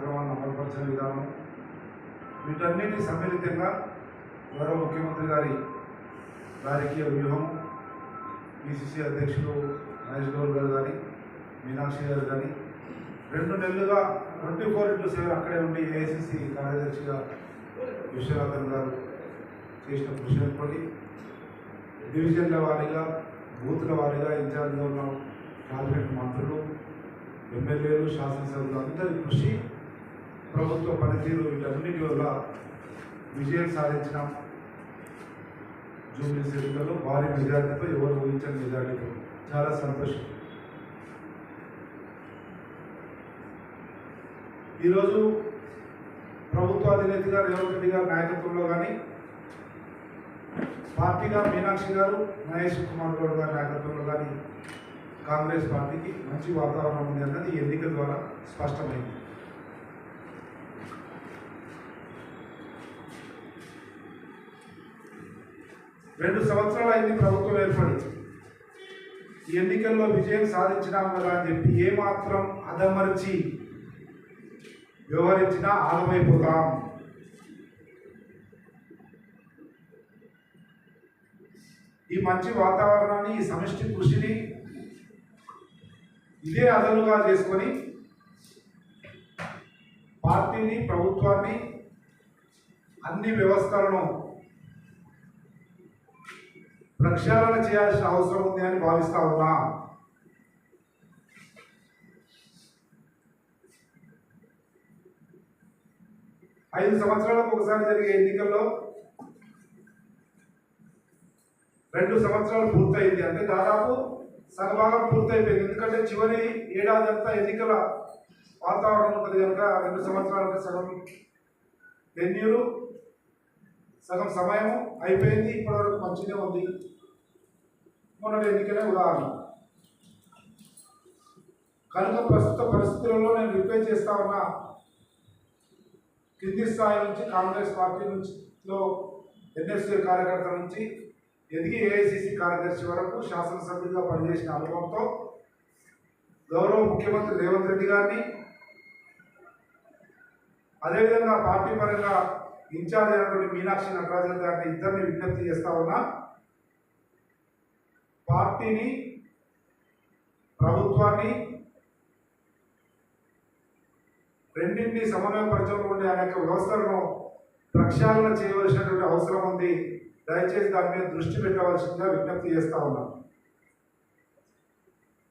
కార్యక్రమాలను అమలుపరిచిన విధానం. వీటన్నిటి సమ్మిళితంగా గౌరవ ముఖ్యమంత్రి గారి రాజకీయ వ్యూహం పిసిసి అధ్యక్షులు మహేష్ గౌడ్ గారు కానీ మీనాక్షి గారు కానీ రెండు నెలలుగా ట్వంటీ ఫోర్ ఇంటూ సెవెన్ అక్కడే ఉండి ఏఐసిసి కార్యదర్శిగా విశ్వనాథన్ గారు చేసిన కృషి అనుకోండి డివిజన్ల వారీగా బూత్ల వారీగా ఇన్ఛార్జ్గా ఉన్న క్యాబినెట్ మంత్రులు ఎమ్మెల్యేలు శాసనసభ్యులు అందరి కృషి ప్రభుత్వ పనితీరు వీటన్నిటి వల్ల విజయం సాధించిన. జూబ్లీస్ ఎన్నికల్లో భారీ మెజార్టీతో ఎవరు ఊహించని మెజార్టీతో చాలా సంతోషం. ఈరోజు ప్రభుత్వ అధినేతగా రేవంత్ రెడ్డి గారి నాయకత్వంలో కానీ పార్టీగా మీనాక్షి గారు మహేష్ కుమార్ గౌడ్ గారి నాయకత్వంలో కానీ కాంగ్రెస్ పార్టీకి మంచి వాతావరణం ఉంది అన్నది ఈ ద్వారా స్పష్టమైంది. రెండు సంవత్సరాలు అయింది ప్రభుత్వం ఏర్పడి ఈ ఎన్నికల్లో విజయం సాధించినాం కదా అని చెప్పి ఏమాత్రం అదమర్చి వ్యవహరించినా ఆగమైపోతాం. ఈ మంచి వాతావరణాన్ని ఈ సమిష్టి కృషిని ఇదే అదనుగా చేసుకొని పార్టీని ప్రభుత్వాన్ని అన్ని వ్యవస్థలను ప్రక్షాళన చేయాల్సిన అవసరం ఉంది అని భావిస్తా ఉన్నా. ఐదు సంవత్సరాలకు ఒకసారి జరిగే ఎన్నికల్లో రెండు సంవత్సరాలు పూర్తయింది. అంటే దాదాపు సగభాగం పూర్తయిపోయింది. ఎందుకంటే చివరి ఏడాది అంతా ఎన్నికల వాతావరణం ఉంటుంది కనుక రెండు సంవత్సరాలకు సగం. టెన్యూరు సగం సమయం అయిపోయింది ఇప్పటివరకు మంచిగా ఉంది. మొన్న ఎన్నికలే ఉదాహరణ. కనుక ప్రస్తుత పరిస్థితులలో నేను రిక్వెస్ట్ చేస్తా ఉన్నా కింది స్థాయి నుంచి కాంగ్రెస్ పార్టీ నుంచిలో ఎన్ఎస్సీ నుంచి ఎదిగి ఏఐసిసి కార్యదర్శి వరకు శాసనసభ్యులుగా పనిచేసిన అనుభవంతో గౌరవ ముఖ్యమంత్రి రేవంత్ రెడ్డి గారిని అదేవిధంగా పార్టీ పరంగా ఇన్ఛార్జ్ అయినటువంటి మీనాక్షి నటరాజన్ గారిని ఇద్దరిని విజ్ఞప్తి చేస్తా ఉన్నా పార్టీని ప్రభుత్వాన్ని రెండింటిని సమన్వయపరచడంలో ఉండే అనేక వ్యవస్థలను ప్రక్షాళన చేయవలసినటువంటి అవసరం ఉంది. దయచేసి దాని మీద దృష్టి పెట్టవలసిందిగా విజ్ఞప్తి చేస్తా ఉన్నాను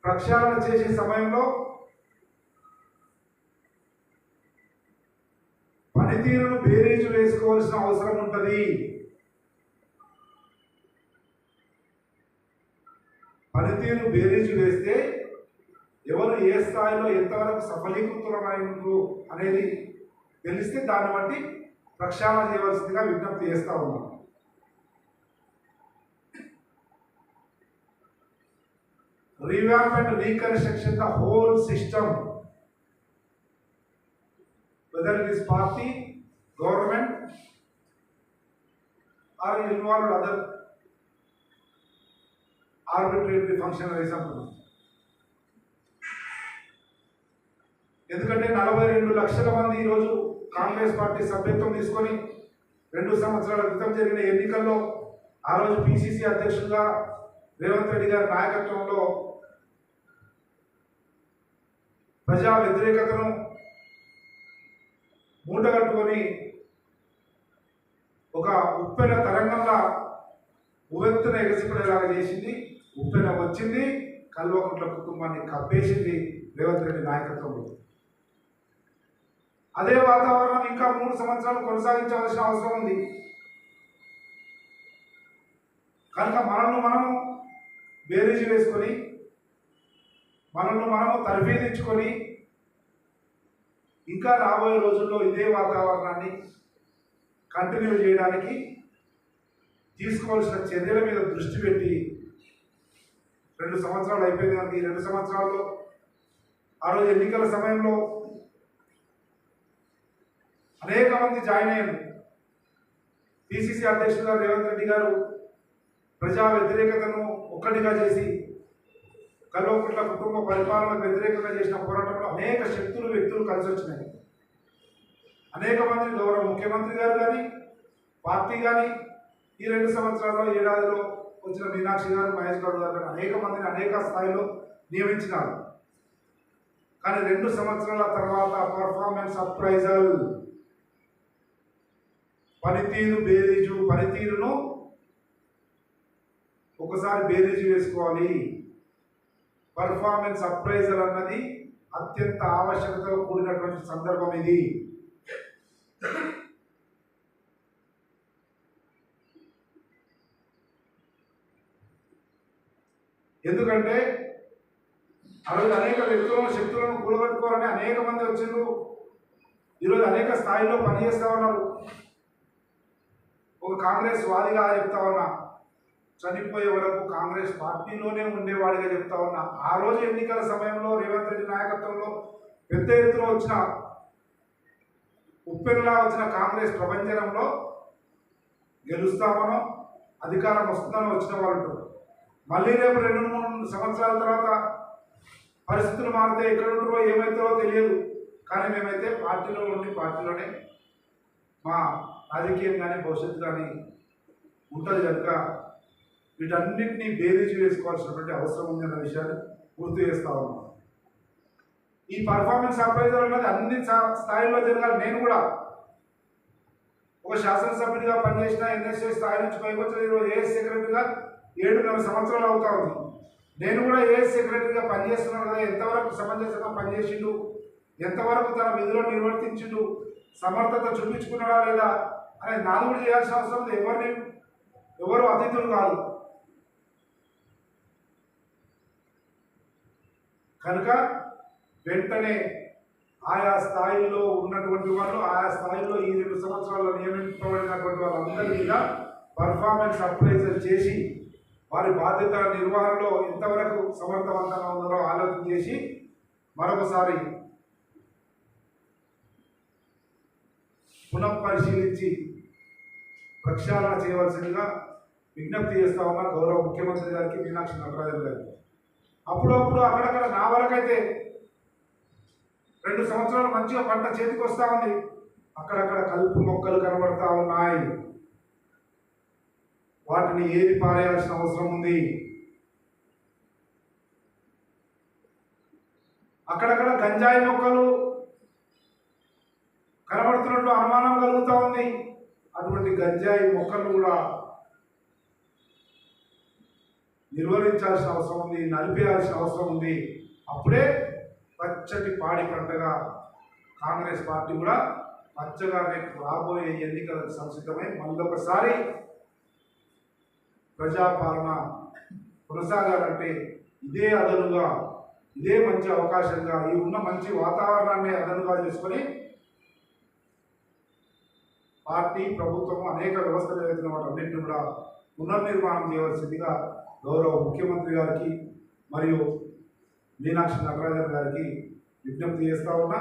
ప్రక్షాళన చేసే సమయంలో పనితీరును బేరీజు వేసుకోవాల్సిన అవసరం ఉంటుంది పనితీరు బేరీజు వేస్తే ఎవరు ఏ స్థాయిలో ఎంతవరకు సఫలీకృతులమైనరు అనేది తెలిస్తే దాన్ని బట్టి ప్రక్షాళన చేయవలసిందిగా విజ్ఞప్తి చేస్తూ ఉన్నాం revamp and reconstruction the whole system. Whether it is party, government, or involved other arbitrary functionarism. ఎందుకంటే నలభై రెండు లక్షల మంది ఈరోజు కాంగ్రెస్ పార్టీ సభ్యత్వం తీసుకొని రెండు సంవత్సరాల క్రితం జరిగిన ఎన్నికల్లో ఆ రోజు పిసిసి అధ్యక్షులుగా రేవంత్ రెడ్డి గారి నాయకత్వంలో ప్రజా వ్యతిరేకతను మూటగట్టుకొని ఒక ఉప్పెన తరంగంలా ఉవెత్తున ఎగసిపడేలాగా చేసింది. ఉప్పెన వచ్చింది. కల్వకుంట్ల కుటుంబాన్ని కప్పేసింది రేవంత్ రెడ్డి నాయకత్వంలో. అదే వాతావరణం ఇంకా మూడు సంవత్సరాలు కొనసాగించవలసిన అవసరం ఉంది. కనుక మనల్ని మనము బేరీజు వేసుకొని మనల్ని మనము తరబేదించుకొని ఇంకా రాబోయే రోజుల్లో ఇదే వాతావరణాన్ని కంటిన్యూ చేయడానికి తీసుకోవాల్సిన చర్యల మీద దృష్టి పెట్టి రెండు సంవత్సరాలు అయిపోయింది కనుక ఈ రెండు సంవత్సరాల్లో ఆ రోజు ఎన్నికల సమయంలో అనేక మంది జాయిన్ అయ్యారు. పిసిసి అధ్యక్షుడు రేవంత్ రెడ్డి గారు ప్రజా వ్యతిరేకతను ఒక్కటిగా చేసి కల్వకుంట్ల కుటుంబ పరిపాలనకు వ్యతిరేకంగా చేసిన పోరాటంలో అనేక శక్తులు వ్యక్తులు కలిసి వచ్చినాయి అనేక మంది గౌరవ ముఖ్యమంత్రి గారు కానీ పార్టీ కానీ ఈ రెండు సంవత్సరాల్లో ఏడాదిలో వచ్చిన మీనాక్షి గారు మహేష్ గౌడ్ గారు అనేక మందిని అనేక స్థాయిలో నియమించినారు. కానీ రెండు సంవత్సరాల తర్వాత పర్ఫార్మెన్స్ అప్రైజల్ పనితీరు బేరీజు పనితీరును ఒకసారి బేరీజు వేసుకోవాలి. పర్ఫార్మెన్స్ అప్రైజల్ అన్నది అత్యంత ఆవశ్యకతతో కూడినటువంటి సందర్భం ఇది. ఎందుకంటే ఆ రోజు అనేక వ్యక్తులను శక్తులను కూడగట్టుకోవాలని అనేక మంది వచ్చిండ్రు. ఈరోజు అనేక స్థాయిలో పనిచేస్తా ఉన్నారు. ఒక కాంగ్రెస్ వాదిగా చెప్తా ఉన్నా చనిపోయే వరకు కాంగ్రెస్ పార్టీలోనే ఉండేవాడిగా చెప్తా ఉన్నా ఆ రోజు ఎన్నికల సమయంలో రేవంత్ రెడ్డి నాయకత్వంలో పెద్ద ఎత్తున వచ్చిన ఉప్పెనలా వచ్చిన కాంగ్రెస్ ప్రపంచంలో గెలుస్తామనో అధికారం వస్తుందని వచ్చిన వాళ్ళు మళ్ళీ రేపు రెండు మూడు సంవత్సరాల తర్వాత పరిస్థితులు మారితే ఎక్కడ ఉంటారో ఏమవుతారో తెలియదు. కానీ మేమైతే పార్టీలో ఉండి పార్టీలోనే మా రాజకీయం కానీ భవిష్యత్తు కానీ ఉంటుంది కనుక వీటన్నిటినీ బేరీజు వేసుకోవాల్సినటువంటి అవసరం ఉంది అన్న విషయాన్ని గుర్తు చేస్తా ఉన్నాం. ఈ పర్ఫార్మెన్స్ అప్రైజర్ అన్నది అన్ని స్థాయిల్లో జరగాలి. నేను కూడా ఒక శాసనసభ్యుడిగా పనిచేసిన ఎన్ఎస్ఏ స్థాయి నుంచి పైకి వచ్చిన ఈరోజు ఏఎస్ సెక్రటరీగా ఏడున్నర సంవత్సరాలు అవుతా ఉంది. నేను కూడా ఏఎస్ సెక్రటరీగా పనిచేస్తున్నాను కదా ఎంతవరకు సమంజసంగా పనిచేసిండు ఎంతవరకు తన విధులు నిర్వర్తించిండు సమర్థత చూపించుకున్నాడా లేదా అనేది నాది కూడా చేయాల్సిన అవసరం ఉంది. ఎవరిని ఎవరు అతిథులు కాదు. కనుక వెంటనే ఆయా స్థాయిలో ఉన్నటువంటి వాళ్ళు ఆయా స్థాయిలో ఈ రెండు సంవత్సరాల్లో నియమించబడినటువంటి వాళ్ళందరి మీద పర్ఫార్మెన్స్ అప్రైజల్ చేసి వారి బాధ్యతల నిర్వహణలో ఎంతవరకు సమర్థవంతంగా ఉన్నారో ఆలోచన చేసి మరొకసారి పునఃపరిశీలించి ప్రక్షాళన చేయవలసిందిగా విజ్ఞప్తి చేస్తా ఉన్నా గౌరవ ముఖ్యమంత్రి గారికి మీనాక్షి నటరాజన్ గారికి. అప్పుడప్పుడు అక్కడక్కడ నా వరకైతే రెండు సంవత్సరాలు మంచిగా పంట చేతికి వస్తూ ఉంది. అక్కడక్కడ కలుపు మొక్కలు కనబడతా ఉన్నాయి. వాటిని ఏది పారేయాల్సిన అవసరం ఉంది? అక్కడక్కడ గంజాయి మొక్కలు కనబడుతున్నట్టు అనుమానం కలుగుతూ ఉంది. అటువంటి గంజాయి మొక్కలు కూడా నిర్వహించాల్సిన అవసరం ఉంది నలిపేయాల్సిన అవసరం ఉంది. అప్పుడే పచ్చటి పాడి పంటగా కాంగ్రెస్ పార్టీ కూడా పచ్చగా రేపు రాబోయే ఎన్నికలకు సంసిద్ధమై మళ్ళొకసారి ప్రజాపాలన కొనసాగాలంటే ఇదే అదనుగా ఇదే మంచి అవకాశంగా ఈ ఉన్న మంచి వాతావరణాన్ని అదనుగా చేసుకొని పార్టీ ప్రభుత్వం అనేక వ్యవస్థలు ఏదైతే వాటన్నింటిని కూడా పునర్నిర్మాణం చేయవలసిందిగా గౌరవ ముఖ్యమంత్రి గారికి మరియు మీనాక్షి నటరాజన్ గారికి విజ్ఞప్తి చేస్తూ ఉన్నా.